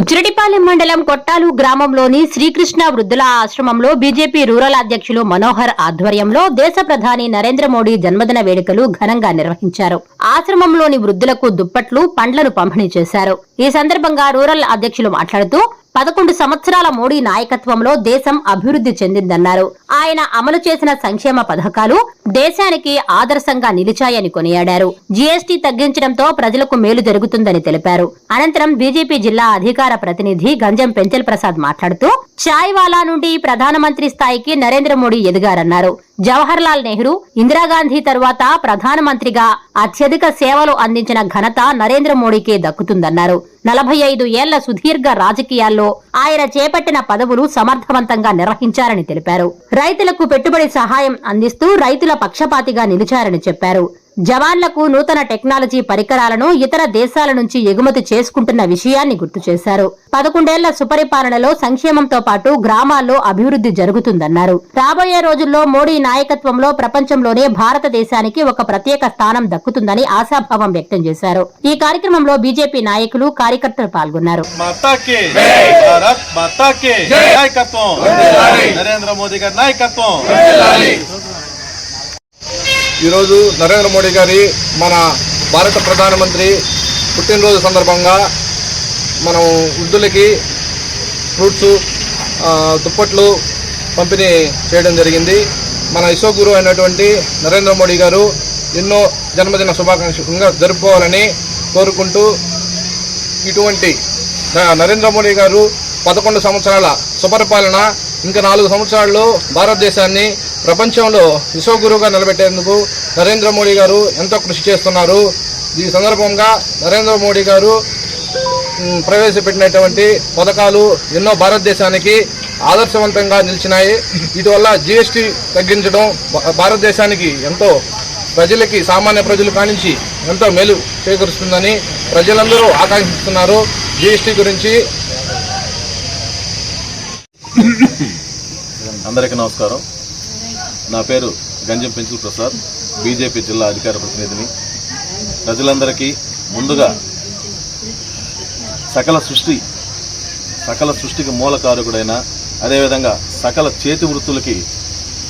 బుచ్చిరెడ్డిపాలెం మండలం కొట్టాలు గ్రామంలోని శ్రీకృష్ణ వృద్ధుల ఆశ్రమంలో బీజేపీ రూరల్ అధ్యక్షులు మనోహర్ ఆధ్వర్యంలో దేశ ప్రధాని నరేంద్ర మోడీ జన్మదిన వేడుకలు ఘనంగా నిర్వహించారు. ఆశ్రమంలోని వృద్ధులకు దుప్పట్లు పండ్లను పంపిణీ చేశారు. ఈ సందర్భంగా రూరల్ అధ్యక్షులు మాట్లాడుతూ పదకొండు సంవత్సరాల మోడీ నాయకత్వంలో దేశం అభివృద్ధి చెందిందన్నారు. ఆయన అమలు చేసిన సంక్షేమ పథకాలు దేశానికి ఆదర్శంగా నిలిచాయని కొనియాడారు. జీఎస్టీ తగ్గించడంతో ప్రజలకు మేలు జరుగుతుందని తెలిపారు. అనంతరం బీజేపీ జిల్లా అధికార ప్రతినిధి గంజం పెంచల్ ప్రసాద్ మాట్లాడుతూ చాయ్వాలా నుండి ప్రధానమంత్రి స్థాయికి నరేంద్ర మోడీ ఎదిగారన్నారు. జవహర్ లాల్ నెహ్రూ ఇందిరాగాంధీ తరువాత ప్రధానమంత్రిగా అత్యధిక సేవలు అందించిన ఘనత నరేంద్ర మోడీకే దక్కుతుందన్నారు. నలభై ఐదు ఏళ్ళ సుదీర్ఘ రాజకీయాల్లో ఆయన చేపట్టిన పదవులు సమర్థవంతంగా నిర్వహించారని తెలిపారు. రైతులకు పెట్టుబడి సహాయం అందిస్తూ రైతుల పక్షపాతిగా నిలిచారని చెప్పారు. జవాన్లకు నూతన టెక్నాలజీ పరికరాలను ఇతర దేశాల నుంచి ఎగుమతి చేసుకుంటున్న విషయాన్ని గుర్తు చేశారు. పదకొండేళ్ళ సుపరిపాలనలో సంక్షేమంతో పాటు గ్రామాల్లో అభివృద్ధి జరుగుతుందన్నారు. రాబోయే రోజుల్లో మోడీ నాయకత్వంలో ప్రపంచంలోనే భారతదేశానికి ఒక ప్రత్యేక స్థానం దక్కుతుందని ఆశాభావం వ్యక్తం చేశారు. ఈ కార్యక్రమంలో బీజేపీ నాయకులు కార్యకర్తలు పాల్గొన్నారు. నాయకత్వం. నరేంద్ర మోదీ గారి నాయకత్వం. ఈరోజు నరేంద్ర మోడీ గారి మన భారత ప్రధానమంత్రి పుట్టినరోజు సందర్భంగా మనం వృద్ధులకి ఫ్రూట్స్ దుప్పట్లు పంపిణీ చేయడం జరిగింది. మన యశోగురు అయినటువంటి నరేంద్ర మోడీ గారు ఎన్నో జన్మదిన శుభాకాంక్షలుగా జరుపుకోవాలని కోరుకుంటూ ఇటువంటి నరేంద్ర మోడీ గారు పదకొండు సంవత్సరాల సుపరిపాలన ఇంకా నాలుగు సంవత్సరాల్లో భారతదేశాన్ని ప్రపంచంలో విశ్వగురువుగా నిలబెట్టేందుకు నరేంద్ర మోడీ గారు ఎంతో కృషి చేస్తున్నారు. ఈ సందర్భంగా నరేంద్ర మోడీ గారు ప్రవేశపెట్టినటువంటి పథకాలు ఎన్నో భారతదేశానికి ఆదర్శవంతంగా నిలిచినాయి. ఇటువల్ల జిఎస్టీ తగ్గించడం భారతదేశానికి ఎంతో ప్రజలకి సామాన్య ప్రజలు కానించి ఎంతో మేలు చేకూరుస్తుందని ప్రజలందరూ ఆకాంక్షిస్తున్నారు. జిఎస్టీ గురించి అందరికీ నమస్కారం. నా పేరు గంజం పెంచుల ప్రసాద్. బీజేపీ జిల్లా అధికార ప్రతినిధిని. ప్రజలందరికీ ముందుగా సకల సృష్టి సకల సృష్టికి మూలకారకుడైన అదేవిధంగా సకల చేతి వృత్తులకి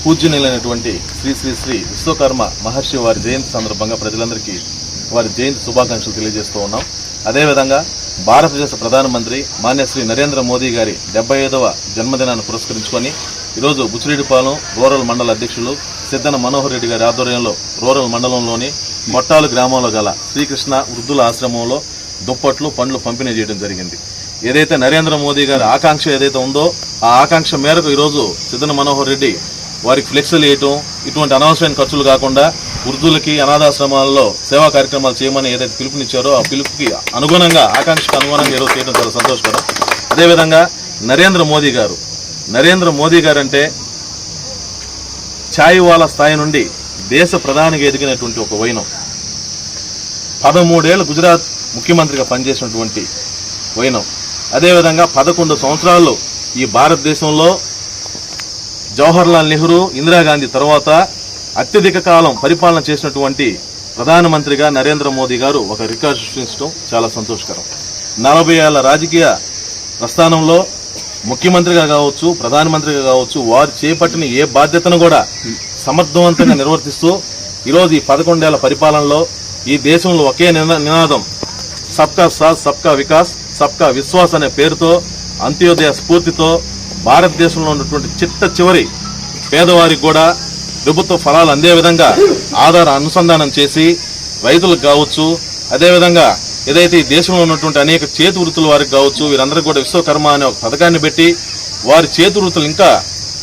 పూజ్యనీయులైనటువంటి శ్రీ శ్రీ శ్రీ విశ్వకర్మ మహర్షి వారి జయంతి సందర్భంగా ప్రజలందరికీ వారి జయంతి శుభాకాంక్షలు తెలియజేస్తూ ఉన్నాం. అదేవిధంగా భారతదేశ ప్రధానమంత్రి మాన్య శ్రీ నరేంద్ర మోదీ గారి డెబ్బై ఐదవ జన్మదినాన్ని పురస్కరించుకొని ఈరోజు బుచ్చిరెడ్డిపాలెం రూరల్ మండల అధ్యక్షులు సిద్దన మనోహర్ రెడ్డి గారి ఆధ్వర్యంలో రూరల్ మండలంలోని మొట్టాలు గ్రామంలో గల శ్రీకృష్ణ వృద్ధుల ఆశ్రమంలో దుప్పట్లు పండ్లు పంపిణీ చేయడం జరిగింది. ఏదైతే నరేంద్ర మోదీ గారి ఆకాంక్ష ఏదైతే ఉందో ఆ ఆకాంక్ష మేరకు ఈరోజు సిద్దన మనోహర్ రెడ్డి వారికి ఫ్లెక్స్లు వేయటం ఇటువంటి అనవసరమైన ఖర్చులు కాకుండా వృద్ధులకి అనాథాశ్రమాల్లో సేవా కార్యక్రమాలు చేయమని ఏదైతే పిలుపునిచ్చారో ఆ పిలుపుకి అనుగుణంగా ఆకాంక్షకు అనుగుణంగా ఈరోజు చేయడం చాలా సంతోషకరం. అదేవిధంగా నరేంద్ర మోదీ గారు నరేంద్ర మోదీ గారు అంటే స్థాయి నుండి దేశ ప్రధానిగా ఎదిగినటువంటి ఒక వైనం. పదమూడేళ్ళ గుజరాత్ ముఖ్యమంత్రిగా పనిచేసినటువంటి వైనం. అదేవిధంగా పదకొండు సంవత్సరాల్లో ఈ భారతదేశంలో జవహర్ లాల్ నెహ్రూ ఇందిరాగాంధీ తర్వాత అత్యధిక కాలం పరిపాలన చేసినటువంటి ప్రధానమంత్రిగా నరేంద్ర మోదీ గారు ఒక రికార్డు సృష్టించడం చాలా సంతోషకరం. నలభై ఏళ్ళ రాజకీయ ప్రస్థానంలో ముఖ్యమంత్రిగా కావచ్చు ప్రధానమంత్రిగా కావచ్చు వారు చేపట్టిన ఏ బాధ్యతను కూడా సమర్థవంతంగా నిర్వర్తిస్తూ ఈరోజు ఈ పదకొండేళ్ళ పరిపాలనలో ఈ దేశంలో ఒకే నినాదం. సబ్కా సాత్ సబ్కా వికాస్ సబ్కా విశ్వాస్ అనే పేరుతో అంత్యోదయ స్ఫూర్తితో భారతదేశంలో ఉన్నటువంటి చిట్ట చివరి పేదవారికి కూడా ప్రభుత్వ ఫలాలు అందే విధంగా ఆధార అనుసంధానం చేసి రైతులకు కావచ్చు అదేవిధంగా ఏదైతే ఈ దేశంలో ఉన్నటువంటి అనేక చేతి వృత్తుల వారికి కావచ్చు వీరందరికీ కూడా విశ్వకర్మ అనే ఒక పథకాన్ని పెట్టి వారి చేతి వృత్తులు ఇంకా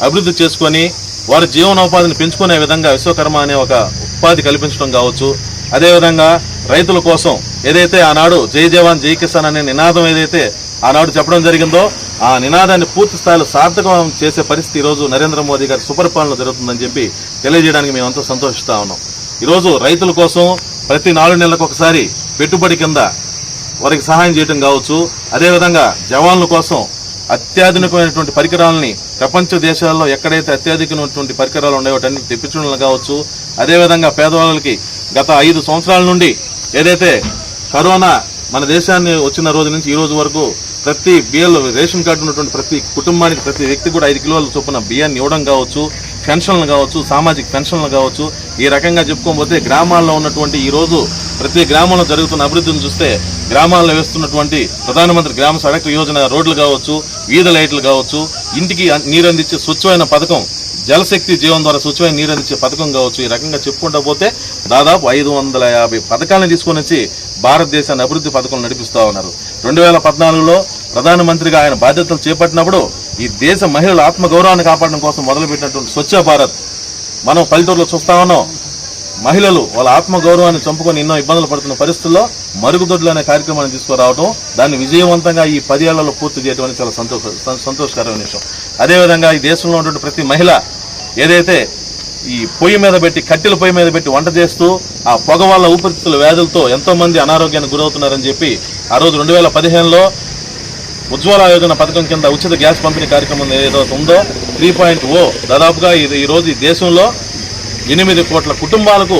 అభివృద్ధి చేసుకొని వారి జీవనోపాధిని పెంచుకునే విధంగా విశ్వకర్మ అనే ఒక ఉపాధి కల్పించడం కావచ్చు. అదేవిధంగా రైతుల కోసం ఏదైతే ఆనాడు జై జవాన్ జై కిసాన్ అనే నినాదం ఏదైతే ఆనాడు చెప్పడం జరిగిందో ఆ నినాదాన్ని పూర్తి స్థాయిలో సార్థకం చేసే పరిస్థితి ఈరోజు నరేంద్ర మోదీ గారి సుపరిపాలన జరుగుతుందని చెప్పి తెలియజేయడానికి మేమంతా సంతోషిస్తా ఉన్నాం. ఈరోజు రైతుల కోసం ప్రతి నాలుగు నెలలకు ఒకసారి పెట్టుబడి కింద వారికి సహాయం చేయడం కావచ్చు. అదేవిధంగా జవాన్ల కోసం అత్యాధునికమైనటువంటి పరికరాలని ప్రపంచ దేశాల్లో ఎక్కడైతే అత్యాధునికమైనటువంటి పరికరాలు ఉన్నాయో అన్ని తెప్పించడం కావచ్చు. అదేవిధంగా పేదవాళ్ళకి గత ఐదు సంవత్సరాల నుండి ఏదైతే కరోనా మన దేశాన్ని వచ్చిన రోజు నుంచి ఈ రోజు వరకు ప్రతి బియ్యంలో రేషన్ కార్డు ఉన్నటువంటి ప్రతి కుటుంబానికి ప్రతి వ్యక్తి కూడా ఐదు కిలోల చొప్పున బియ్యాన్ని ఇవ్వడం కావచ్చు. పెన్షన్లు కావచ్చు సామాజిక పెన్షన్లు కావచ్చు. ఈ రకంగా చెప్పుకోకపోతే గ్రామాల్లో ఉన్నటువంటి ఈ రోజు ప్రతి గ్రామంలో జరుగుతున్న అభివృద్ధిని చూస్తే గ్రామాల్లో వేస్తున్నటువంటి ప్రధానమంత్రి గ్రామ సడక్ యోజన రోడ్లు కావచ్చు వీధి లైట్లు కావచ్చు ఇంటికి నీరు అందించే స్వచ్ఛమైన పథకం జలశక్తి జీవం ద్వారా స్వచ్ఛమైన నీరు అందించే పథకం కావచ్చు ఈ రకంగా చెప్పుకుంటా పోతే దాదాపు ఐదు వందల యాభై పథకాలను తీసుకొని వచ్చి భారతదేశాన్ని అభివృద్ధి పథకం నడిపిస్తా ఉన్నారు. రెండు వేల పద్నాలుగులో ప్రధానమంత్రిగా ఆయన బాధ్యతలు చేపట్టినప్పుడు ఈ దేశ మహిళల ఆత్మగౌరవాన్ని కాపాడడం కోసం మొదలుపెట్టినటువంటి స్వచ్ఛ భారత్ మనం పల్లెటూరులో చూస్తా ఉన్నాం. మహిళలు వాళ్ళ ఆత్మగౌరవాన్ని చంపుకొని ఎన్నో ఇబ్బందులు పడుతున్న పరిస్థితుల్లో మరుగుదొడ్లు అనే కార్యక్రమాన్ని తీసుకురావడం దాన్ని విజయవంతంగా ఈ పదేళ్ళలో పూర్తి చేయడం అనేది చాలా సంతోష సంతోషకరమైన విషయం. అదేవిధంగా ఈ దేశంలో ఉన్నటువంటి ప్రతి మహిళ ఏదైతే ఈ పొయ్యి మీద పెట్టి కట్టెల పొయ్యి మీద పెట్టి వంట చేస్తూ ఆ పొగ వల్ల ఊపిరితిత్తుల వ్యాధులతో ఎంతో మంది అనారోగ్యానికి గురవుతున్నారని చెప్పి ఆ రోజు రెండు వేల పదిహేనులో ఉజ్వల యోజన పథకం కింద ఉచిత గ్యాస్ పంపిణీ కార్యక్రమం ఏదైతే ఉందో త్రీ పాయింట్ ఓ దాదాపుగా ఇది ఈ రోజు ఈ దేశంలో ఎనిమిది కోట్ల కుటుంబాలకు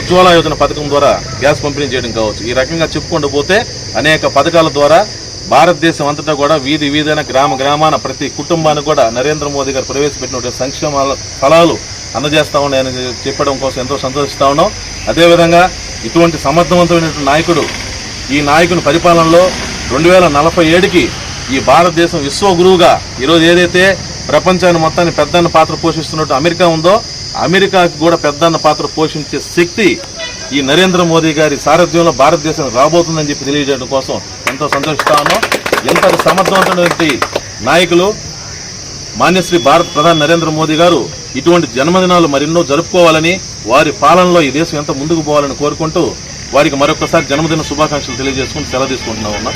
ఉజ్వల యోజన పథకం ద్వారా గ్యాస్ పంపిణీ చేయడం కావచ్చు. ఈ రకంగా చెప్పుకుంటూ పోతే అనేక పథకాల ద్వారా భారతదేశం అంతటా కూడా వీధి వీధైన గ్రామ గ్రామాన ప్రతి కుటుంబానికి కూడా నరేంద్ర మోదీ గారు ప్రవేశపెట్టినటువంటి సంక్షేమాల ఫలాలు అందజేస్తా ఉన్నాయని చెప్పడం కోసం ఎంతో సంతోషిస్తా ఉన్నాం. అదేవిధంగా ఇటువంటి సమర్థవంతమైనటువంటి నాయకుడు ఈ నాయకుని పరిపాలనలో రెండు వేల నలభై ఏడుకి ఈ భారతదేశం విశ్వగురువుగా ఈరోజు ఏదైతే ప్రపంచాన్ని మొత్తాన్ని పెద్దన్న పాత్ర పోషిస్తున్నట్టు అమెరికా ఉందో అమెరికాకి కూడా పెద్దన్న పాత్ర పోషించే శక్తి ఈ నరేంద్ర మోదీ గారి సారథ్యంలో భారతదేశం రాబోతుందని చెప్పి తెలియజేయడం కోసం ఎంతో సంతోషిస్తా ఉన్నాం ఎంతటి సమర్థవంతమైనటువంటి నాయకులు మాన్యశ్రీ భారత ప్రధాని నరేంద్ర మోదీ గారు ఇటువంటి జన్మదినాలు మరెన్నో జరుపుకోవాలని వారి పాలనలో ఈ దేశం ఎంత ముందుకు పోవాలని కోరుకుంటూ వారికి మరొకసారి జన్మదిన శుభాకాంక్షలు తెలియజేసుకుని సెలవు తీసుకుంటున్నా ఉన్నా